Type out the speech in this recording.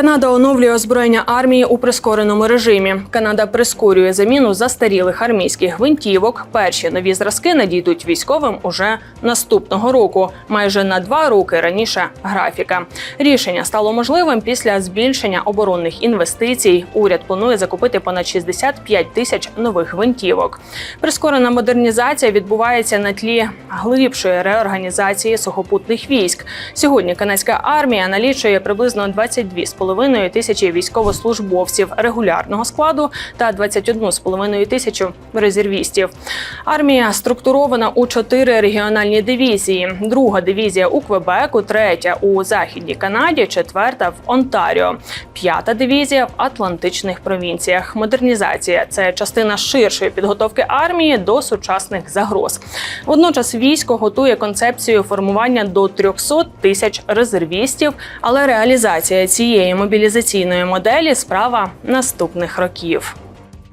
Канада оновлює озброєння армії у прискореному режимі. Канада прискорює заміну застарілих армійських гвинтівок. Перші нові зразки надійдуть військовим уже наступного року, майже на два роки раніше графіка. Рішення стало можливим після збільшення оборонних інвестицій. Уряд планує закупити понад 65 тисяч нових гвинтівок. Прискорена модернізація відбувається на тлі глибшої реорганізації сухопутних військ. Сьогодні канадська армія налічує приблизно 22,5 тисячі військовослужбовців регулярного складу та 21,5 тисячу резервістів. Армія структурована у чотири регіональні дивізії: друга дивізія у Квебеку, третя у західній Канаді, четверта в Онтаріо, п'ята дивізія в Атлантичних провінціях. Модернізація це частина ширшої підготовки армії до сучасних загроз. Водночас військо готує концепцію формування до 300 тисяч резервістів, але реалізація цієї мобілізаційної моделі справа наступних років.